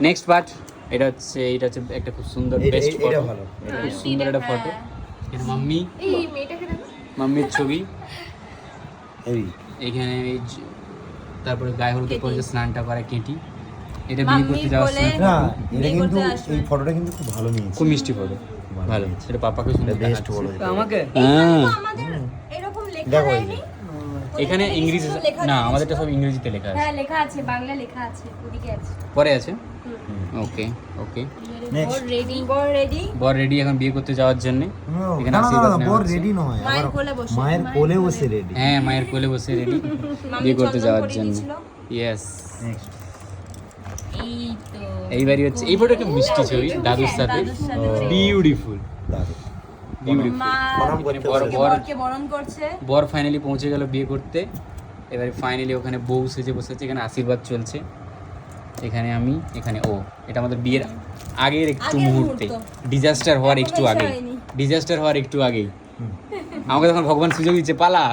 Next part এটা হচ্ছে এটা হচ্ছে একটা খুব সুন্দর বেস্ট এটা ফটো ভালো। খুব সুন্দর একটা ফটো এটা মাম্মি। এই মেয়েটাকে দেখো। মাম্মির ছবি। এই। এখানে এই তারপরে গায়ে হলুদ। করে যে স্নানটা করে কেটি। এটা বিয়ে করতে যাওয়ার সময় না এটা কিন্তু এই ফটোটা কিন্তু খুব ভালো নিয়েছে। খুব মিষ্টি ফটো ভালো এটা পাপাকে সুন্দর বেস্ট যেটা। আমাকে? হ্যাঁ। আমাদের এরকম লেখা দেখো। এখানে ইংরেজি না। আমাদেরটা সব ইংরেজিতে লেখা আছে। হ্যাঁ লেখা আছে বাংলা লেখা আছে ওদিকে আছে। পরে আছে? Okay okay. Next. রেডি বর রেডি বর রেডি এখন বিয়ে করতে যাওয়ার জন্য এখানে না, না, না, আশীর্বাদ নেওয়া বর রেডি নয় মায়ের কোলে বসে। মায়ের কোলে বসে রেডি হ্যাঁ মায়ের কোলে বসে রেডি বিয়ে করতে যাওয়ার জন্য। ইয়েস নেক্সট এই তো। এইবারই হচ্ছে এই ফটো একটা মিষ্টি ছবি দাদুর সাথে। দাদুর সাথে। বিউটিফুল দাদু বরণ করছে। বর ফাইনালি পৌঁছে গেল বিয়ে করতে। এবারে ফাইনালি ওখানে বউ সেজে বসে আছে এখানে আশীর্বাদ চলছে। এখানে আমি এখানে ও। এটা আমাদের বিয়ের আগের একটু মুহূর্তে। ডিজাস্টার হওয়ার একটু আগে ডিজাস্টার হওয়ার একটু আগেই। আমাকে তখন ভগবান সুযোগ দিচ্ছে পালা।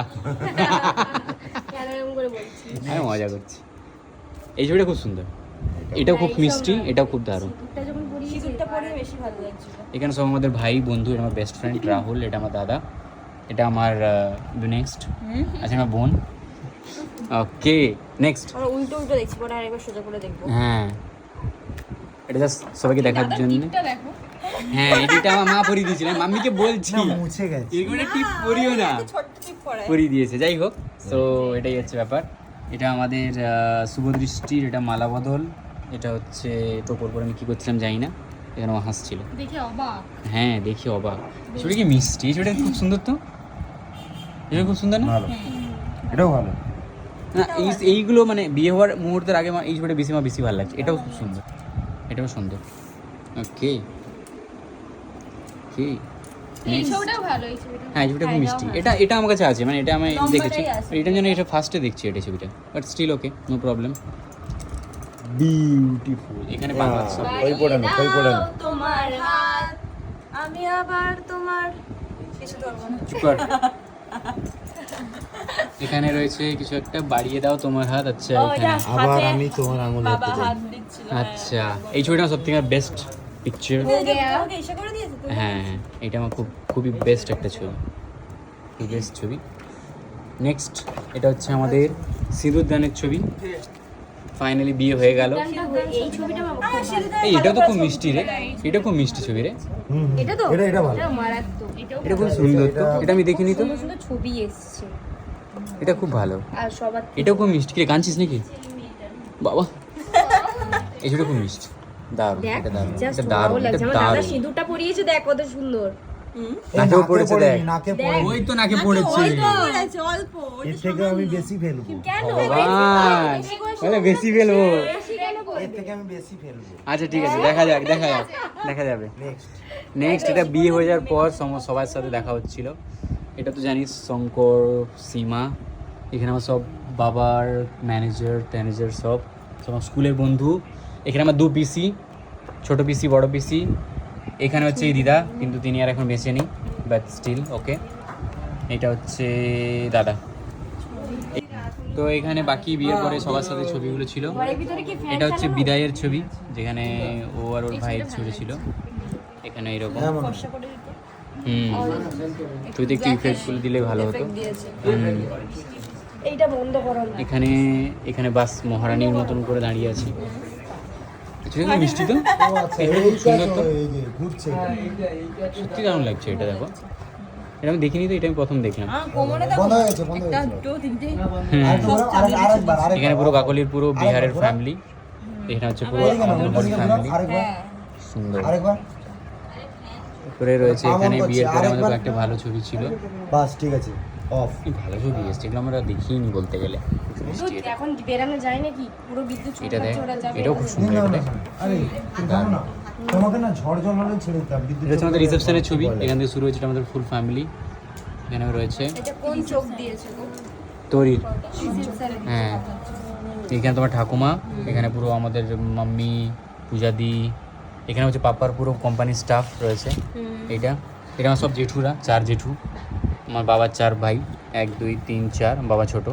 আমি মজা করছি। এই ছবিটা খুব সুন্দর। এটাও খুব মিষ্টি এটাও খুব দারুণ। এখানে সব আমাদের ভাই বন্ধু এটা আমার বেস্ট ফ্রেন্ড রাহুল এটা আমার দাদা এটা আমার নেক্সট আচ্ছা আমার বোন। ওকে নেক্সট উল্টো উল্টো দেখছি পরে আরেকবার সোজা করে দেখব। হ্যাঁ। এটা জাস্ট সবাইকে দেখার জন্য। হ্যাঁ এটা আমার মা পরিয়ে দিয়েছিলেন মাম্মিকে বলছি। মুছে গেছে। এরকম একটা টিপ পরিও না। পরিয়ে দিয়েছে যাই হোক। তো এটাই হচ্ছে ব্যাপার। এটা আমাদের আহ, শুভদৃষ্টির এটা মালা বদল এটা হচ্ছে তো পরপর আমি কী করছিলাম জানি না। এখানে ও হাসছিল। দেখে অবাক। হ্যাঁ দেখি অবাক। ছবিটা কি মিষ্টি? এই ছবিটা খুব সুন্দর তো? এটা খুব সুন্দর না? ভালো। এটাও ভালো। না এই এইগুলো মানে বিয়ে হওয়ার মুহূর্তের আগে আমার এই ছবিটা বেশি আমার বেশি ভালো লাগছে। এটাও খুব সুন্দর। এটাও সুন্দর। ওকে কি এই ছবিটাও ভালো এই ছবিটা। হ্যাঁ এই ছবিটা খুব মিষ্টি। এটা এটা আমার কাছে আছে। মানে এটা আমি দেখেছি। এটার জন্য এটা ফার্স্টে দেখছি এটা ছবিটা। But still okay no problem beautiful এখানে বাংলা সব ওই পড়ানো, ওই পড়ানো। তোমার হাত আমি আবার তোমার কিছু ধরবো না। চুপ কর। এখানে রয়েছে কিছু একটা বাড়িয়ে দাও তোমার হাত। আচ্ছা এখানে। আবার আমি তোমার আঙুল বাবা হাত দিচ্ছিল আচ্ছা এই ছবিটা সব থেকে বেস্ট পিকচার হ্যাঁ হ্যাঁ এটা আমার খুব খুবই বেস্ট একটা ছবি। খুব বেস্ট ছবি। নেক্সট এটা হচ্ছে আমাদের সিঁদুর দানের ছবি। ফাইনালি বিয়ে হয়ে গেল। এই এটা তো খুব মিষ্টি রে। এটা খুব মিষ্টি ছবি রে। এটা তো? এটা এটা ভালো। এটা মারাত্মক। এটাও এটা খুব সুন্দর তো। এটা আমি দেখিনি তো। ছবি এসছে। এটা খুব ভালো। আর সবার এটাও খুব মিষ্টি রে। কাঁদছিস নাকি? বাবা। এই ছবিটা খুব মিষ্টি। দারুণ। এটা দারুণ। এটা দারুণ। এটা দারুণ। সিঁদুরটা পরিয়েছে দেখ কত সুন্দর। নাকেও পড়েছে দেখ। নাকে দেখ। ওই তো নাকে পড়েছে। অল্প এর থেকে আমি বেশি ফেলব। কেন? ভগবান বেশি ফেলব? এর থেকে আমি বেশি ফেলব। আচ্ছা ঠিক আছে দেখা যাক দেখা যাক দেখা যাবে। নেক্সট নেক্সট এটা বিয়ে হয়ে যাওয়ার পর সবার সাথে দেখা হচ্ছিল। এটা তো জানিস শঙ্কর সীমা এখানে আমার সব বাবার ম্যানেজার ট্যানেজার সব। সব আমার স্কুলের বন্ধু। এখানে আমার দু পিসি ছোট পিসি বড় পিসি। এখানে হচ্ছে এই দিদা কিন্তু তিনি আর এখন বেঁচে নেই বাট স্টিল ওকে এটা হচ্ছে দাদা। তো এখানে বাকি বিয়ের পরে সবার সাথে ছবিগুলো ছিল। এটা হচ্ছে বিদায়ের ছবি যেখানে ও আর ওর ভাইয়ের ছবি ছিল। এখানে এরকম। দিতে হুম। তুই তো একটু ইফেক্ট করে দিলে ভালো হতো। এখানে এখানে বাস মহারানীর মতন করে দাঁড়িয়ে আছি। কিছু মিষ্টি তো? ও আচ্ছা সুন্দর তো। ঘুরছে সত্যি দারুণ লাগছে এটা দেখো। এটা আমি দেখিনি তো এটা আমি প্রথম দেখলাম। দেখো হয়ে হয়ে এখানে পুরো কাকলির পুরো বিহারের ফ্যামিলি এখানে হচ্ছে পুরো ফ্যামিলি হ্যাঁ সুন্দর। আরেকবার। করে রয়েছে এখানে বিয়ের পরে আমাদের। একটা ভালো ছবি ছিল। বাস ঠিক আছে। অফ কি ভালো ছবি এসছে এগুলো আমরা দেখিনি বলতে গেলে। এখন বেরানো যায় নাকি পুরো বিদ্যুৎ এটা দেখ চমকাচ্ছে, ওরা যাবে। এটাও খুব সুন্দর আরে না তোমাকে না ঝড় জল হলে ছেড়ে দিতাম বিদ্যুৎ এটা আমাদের রিসেপশনের ছবি এখান থেকে শুরু হয়েছে এটা আমাদের ফুল ফ্যামিলি এখানে রয়েছে। এটা কোন চোখ দিয়েছে গো? তরির। হ্যাঁ। এখানে তোমার ঠাকুমা এখানে পুরো আমাদের মাম্মি পূজাদি এখানে হচ্ছে পাপার পুরো কোম্পানির স্টাফ রয়েছে। এটা এটা আমার সব জেঠুরা চার জেঠু। আমার বাবার চার ভাই এক দুই তিন চার বাবা ছোট।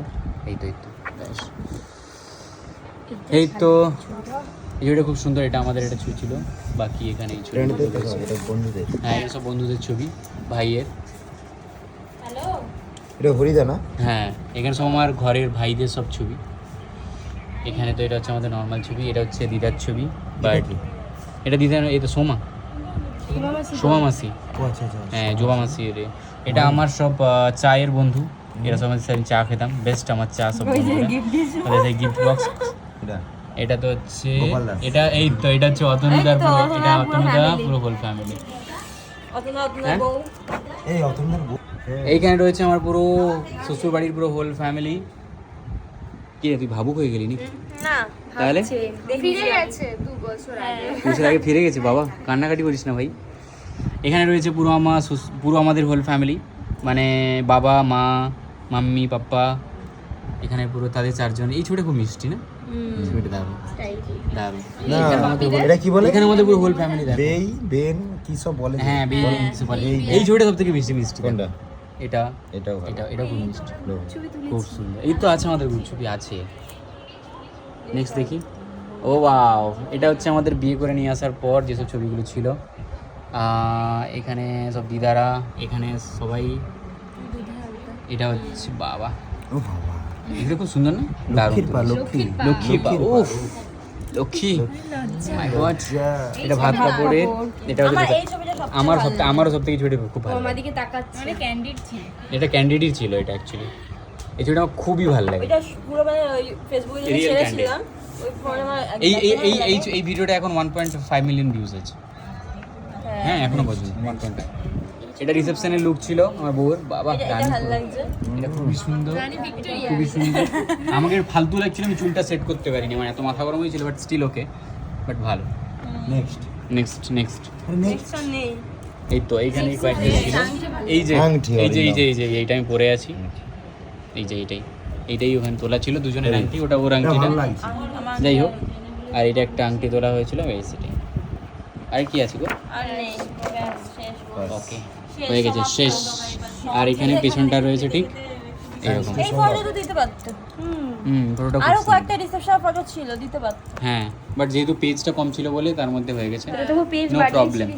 এই তো এই তো ব্যাস। এই তো ছবিটা খুব সুন্দর এটা আমাদের এটা ছবি ছিল। বাকি এখানে এই ছবি এটা বন্ধুদের। হ্যাঁ সব বন্ধুদের ছবি ভাইয়ের। এটা হরিদা না? হ্যাঁ এখানে সব আমার ঘরের ভাইদের সব ছবি। এখানে তো এটা হচ্ছে আমাদের নর্মাল ছবি এটা হচ্ছে দিদার ছবি বা এটা দিদার এটা সোমা। সোমা মাসি ও আচ্ছা আচ্ছা হ্যাঁ জোবা মাসি রে। এটা আমার সব চায়ের বন্ধু। এরা সব সাথে চা খেতাম। বেস্ট আমার চা সব গিফট বক্স এটা? এটা তো হচ্ছে এটা এই তো এটা হচ্ছে অতনুদার পুরো এটা অতনুদা পুরো হোল ফ্যামিলি হ্যাঁ? এইখানে রয়েছে আমার পুরো শ্বশুর বাড়ির পুরো হোল ফ্যামিলি কি রে তুই ভাবুক হয়ে গেলি নি না। তাহলে? ফিরে গেছে দু বছর আগে। বছর আগে ফিরে গেছি বাবা। কান্নাকাটি করিস না ভাই। এখানে রয়েছে পুরো আমার পুরো আমাদের হোল ফ্যামিলি মানে বাবা মা মাম্মি পাপ্পা এখানে পুরো তাদের চারজন। এই ছবিটা খুব মিষ্টি না? ছবিটা দারুণ। দারুণ। এটা কি বলে? এখানে আমাদের পুরো হোল ফ্যামিলি বেই বেন কি সব বলে হ্যাঁ বেই কিছু বলে। এই- এই ছবিটা সব থেকে বেশি মিষ্টি কোনটা? এটা। এটাও এটা এটা খুব মিষ্টি। খুব সুন্দর। এই তো আছে আমাদের ছবি আছে। নেক্সট দেখি। ও বাও এটা হচ্ছে আমাদের বিয়ে করে নিয়ে আসার পর যেসব ছবিগুলো ছিল। এখানে সব দিদারা এখানে সবাই। এটা হচ্ছে বাবা। ও বাবা। এগুলো খুব সুন্দর না? দারুণ। লক্ষ্মী লক্ষ্মী উফ। লক্ষ্মী। মাই গড এটা ভাত কাপড়ের এটা হচ্ছে আমার যেটা- এই ছবিটা সব আমারও সব থেকে ছবিটা খুব ভালো মানে ক্যান্ডিড ছিল। এটা ক্যান্ডিডই ছিল এটা অ্যাকচুয়ালি এই ছবিটা আমার খুবই ভালো লাগে। এটা পুরো মানে ওই ফেসবুকে যে ছেড়েছিলাম ওই ফোনে আমার এই এই এই এই এই ভিডিওটা এখন one point five million views আছে। হ্যাঁ। এখনও পর্যন্ত ওয়ান পয়েন্ট এটা রিসেপশনের লুক ছিল আমার বউয়ের বাবা এটা- খুবই সুন্দর খুবই সুন্দর। আমাকে ফালতু লাগছিল আমি চুলটা সেট করতে পারিনি আমার এত মাথা গরম হয়েছিল বাট স্টিল ওকে বাট ভালো। নেক্সট নেক্সট নেক্সট নেক্সট নেই। এই তো এইখানে কয়েকটা ছিল। এই যে এই যে এই যে এই যে এইটা আমি পরে আছি। এই যে এইটাই। এইটাই ওখানে তোলা ছিল দুজনের আংটি ওটা ওর আংটিটা। যাই হোক আর এটা একটা আংটি তোলা হয়েছিল এই সেটাই। আর কি আছে গো? আর নেই ব্যাস, শেষ। বল। ওকে হয়ে গেছে শেষ। আর এখানে পেছনটা রয়েছে ঠিক এরকম। এই ফটো দিতে পারতো। হুম। হুম ফটোটা আরও কয়েকটা রিসেপশন ফটো ছিল দিতে পারতো। হ্যাঁ বাট যেহেতু পেজটা কম ছিল বলে তার মধ্যে হয়ে গেছে। No problem